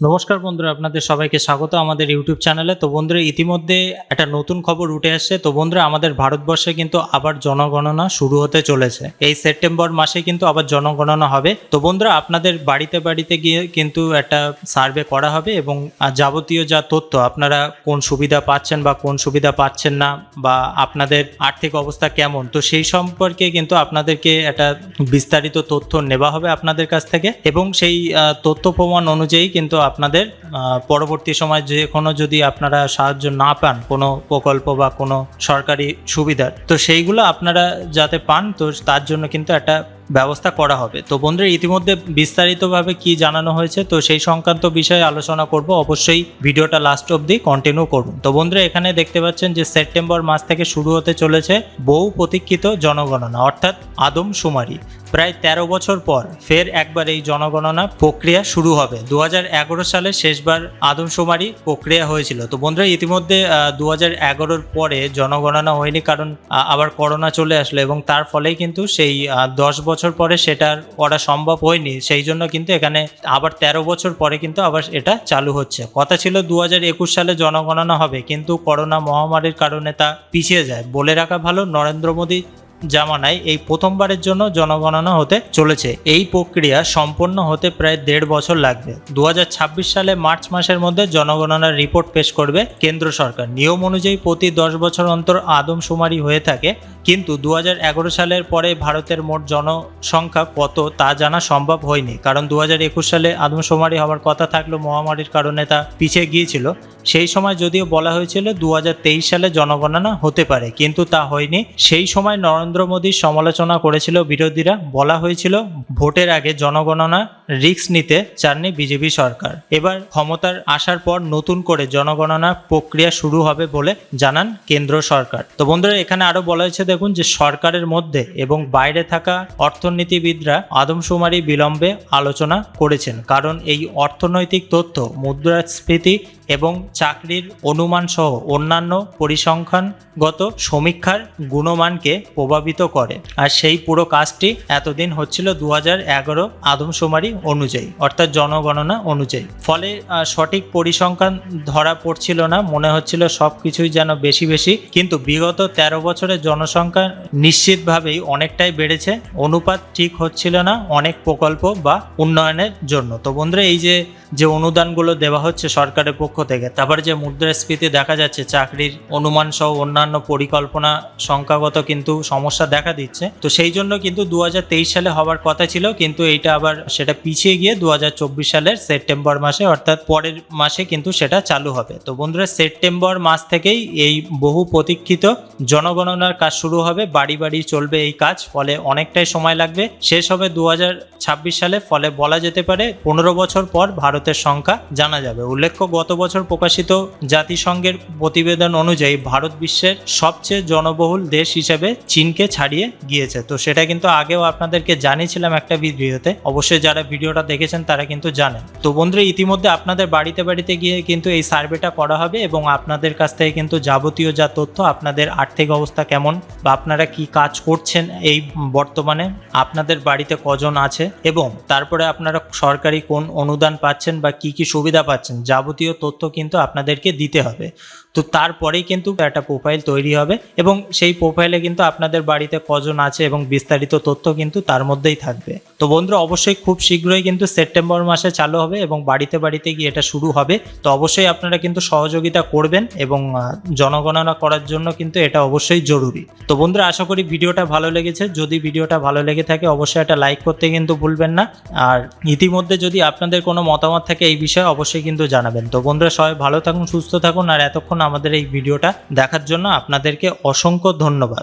নমস্কার বন্ধুরা, আপনাদের সবাইকে স্বাগত আমাদের ইউটিউব চ্যানেলে। তো বন্ধুরা, ইতিমধ্যে একটা নতুন খবর উঠে আসছে। তো বন্ধুরা, আমাদের ভারতবর্ষে কিন্তু আবার জনগণনা শুরু হতে চলেছে। এই সেপ্টেম্বর মাসে কিন্তু আবার জনগণনা হবে। তো বন্ধুরা, আপনাদের বাড়িতে বাড়িতে গিয়ে কিন্তু একটা সার্ভে করা হবে এবং যাবতীয় যা তথ্য, আপনারা কোন সুবিধা পাচ্ছেন বা কোন সুবিধা পাচ্ছেন না বা আপনাদের আর্থিক অবস্থা কেমন, তো সেই সম্পর্কে কিন্তু আপনাদেরকে একটা বিস্তারিত তথ্য নেওয়া হবে আপনাদের কাছ থেকে। এবং সেই তথ্য প্রমাণ অনুযায়ী কিন্তু আপনাদের পরবর্তী সময় যে কোনো যদি আপনারা সাহায্য না পান কোনো প্রকল্প বা কোনো সরকারি সুবিধার, তো সেইগুলো আপনারা যাতে পান, তো তার জন্য কিন্তু একটা ব্যবস্থা করা হবে। তো বন্ধুরা, ইতিমধ্যে বিস্তারিতভাবে কি জানানো হয়েছে, তো সেই সংক্রান্ত বিষয়ে আলোচনা করব। অবশ্যই ভিডিওটা লাস্ট অবধি কন্টিনিউ করুন। তো বন্ধুরা, এখানে দেখতে পাচ্ছেন যে সেপ্টেম্বর মাস থেকে শুরু হতে চলেছে বহু প্রতীক্ষিত জনগণনা, অর্থাৎ আদমশুমারি। প্রায় ১৩ বছর পর ফের একবার এই জনগণনা প্রক্রিয়া শুরু হবে। দু হাজার এগারো সালে শেষবার আদমশুমারি প্রক্রিয়া হয়েছিল। তো বন্ধুরা, ইতিমধ্যে দু হাজার পরে জনগণনা হয়নি কারণ আবার করোনা চলে আসলো এবং তার ফলেই কিন্তু সেই দশ বছর পরে সেটার করা সম্ভব হয়নি। সেই জন্য কিন্তু এখানে আবার ১৩ বছর পরে কিন্তু আবার এটা চালু হচ্ছে। কথা ছিল দু হাজার একুশ সালে জনগণনা হবে, কিন্তু করোনা মহামারীর কারণে তা পিছিয়ে যায়। বলে রাখা ভালো, নরেন্দ্র মোদী জামানায় এই প্রথমবারের জন্য জনগণনা হতে চলেছে। এই প্রক্রিয়া সম্পন্ন হতে প্রায় দেড় বছর লাগবে। দু হাজার ছাব্বিশ সালে মার্চ মাসের মধ্যে জনগণনার রিপোর্ট পেশ করবে কেন্দ্র সরকার। নিয়ম অনুযায়ী প্রতি দশ বছর অন্তর আদমশুমারি হয়ে থাকে, কিন্তু দু হাজার এগারো সালের পরে ভারতের মোট জনসংখ্যা কত তা জানা সম্ভব হয়নি। কারণ দু হাজার একুশ সালে আদমশুমারি হওয়ার কথা থাকলেও মহামারীর কারণে তা পিছিয়ে গিয়েছিল। সেই সময় যদিও বলা হয়েছিল দু হাজার তেইশ সালে জনগণনা হতে পারে, কিন্তু তা হয়নি। সেই সময় নরেন্দ্র মোদীর সমালোচনা করেছিল বিরোধীরা। বলা হয়েছিল ভোটের আগে জনগণনা রিস্ক নিতে চাননি বিজেপি সরকার। এবার ক্ষমতার আসার পর নতুন করে জনগণনা প্রক্রিয়া শুরু হবে বলে জানান কেন্দ্র সরকার। তো বন্ধুরা, এখানে আরও বলা হয়েছে, দেখুন যে সরকারের মধ্যে এবং বাইরে থাকা অর্থনীতিবিদরা আদমশুমারি বিলম্বে আলোচনা করেছেন। কারণ এই অর্থনৈতিক তথ্য, মুদ্রাস্ফীতি এবং চাকরির অনুমান সহ অন্যান্য পরিসংখ্যানগত সমীক্ষার গুণমানকে প্রভাবিত করে। আর সেই পুরো কাজটি এতদিন হচ্ছিল দু এগারো আদমশুমারি অনুযায়ী, অর্থাৎ জনগণনা অনুযায়ী। ফলে সঠিক পরিসংখ্যান ধরা পড়ছিল না, মনে হচ্ছিল সব কিছুই যেন বেশি বেশি, কিন্তু বিগত ১৩ বছরের জনসংখ্যা নিশ্চিতভাবেই অনেকটাই বেড়েছে। অনুপাত ঠিক হচ্ছিল না অনেক প্রকল্প বা উন্নয়নের জন্য। তো বন্ধুরা, এই যে যে অনুদানগুলো দেওয়া হচ্ছে সরকারের পক্ষ থেকে, তারপরে যে মুদ্রাস্ফীতি দেখা যাচ্ছে, চাকরির অনুমান সহ অন্যান্য পরিকল্পনা সংখ্যাগত কিন্তু সমস্যা দেখা দিচ্ছে। তো সেই জন্য কিন্তু দু হাজার তেইশ সালে হওয়ার কথা ছিল, কিন্তু এইটা আবার সেটা পিছিয়ে গিয়ে দু হাজার চব্বিশ সালের সেপ্টেম্বর মাসে অর্থাৎ পরের মাসে কিন্তু সেটা চালু হবে। তো বন্ধুরা, সেপ্টেম্বর মাস থেকেই এই বহু প্রতীক্ষিত জনগণনার কাজ শুরু হবে, বাড়ি বাড়ি চলবে এই কাজ, ফলে অনেকটাই সময় লাগবে। শেষ হবে দু হাজার ছাব্বিশ সালে, ফলে বলা যেতে পারে পনেরো বছর পর ভারতের সংখ্যা জানা যাবে। উল্লেখ্য, গত বছর প্রকাশিত জাতিসংঘের প্রতিবেদন অনুযায়ী ভারত বিশ্বের সবচেয়ে জনবহুল দেশ হিসেবে চীনকে ছাড়িয়ে গিয়েছে। তো সেটা কিন্তু আগেও আপনাদেরকে জানিয়েছিলাম একটা ভিডিওতে। অবশ্যই যারা ভিডিওটা দেখেছেন, তারা কিন্তু জানেন। তো বন্ধুরা, ইতিমধ্যে আপনাদের বাড়িতে বাড়িতে গিয়ে কিন্তু এই সার্ভেটা করা হবে এবং আপনাদের কাছ থেকে কিন্তু যাবতীয় যা তথ্য, আপনাদের আর্থিক অবস্থা কেমন বা আপনারা কি কাজ করছেন এই বর্তমানে, আপনাদের বাড়িতে কজন আছে এবং তারপরে আপনারা সরকারি কোন অনুদান পাচ্ছেন বা কি কি সুবিধা পাচ্ছেন যাবতীয় তথ্য কিন্তু আপনাদেরকে দিতে হবে। তো তারপরেই কিন্তু একটা প্রোফাইল তৈরি হবে এবং সেই প্রোফাইলে কিন্তু আপনাদের বাড়িতে কজন আছে এবং বিস্তারিত তথ্য কিন্তু তার মধ্যেই থাকবে। তো বন্ধুরা, অবশ্যই খুব শীঘ্রই কিন্তু সেপ্টেম্বর মাসে চালু হবে এবং বাড়িতে বাড়িতে গিয়ে এটা শুরু হবে। তো অবশ্যই আপনারা কিন্তু সহযোগিতা করবেন এবং জনগণনা করার জন্য কিন্তু এটা অবশ্যই জরুরি। তো বন্ধুরা, আশা করি ভিডিওটা ভালো লেগেছে। যদি ভিডিওটা ভালো লেগে থাকে, অবশ্যই একটা লাইক করতে কিন্তু ভুলবেন না। আর ইতিমধ্যে যদি আপনাদের কোনো মতামত থাকে এই বিষয়ে অবশ্যই কিন্তু জানাবেন। তো বন্ধুরা, সবাই ভালো থাকুন, সুস্থ থাকুন। আর এতক্ষণ আমাদের এই ভিডিওটা দেখার জন্য আপনাদেরকে অসংখ্য ধন্যবাদ।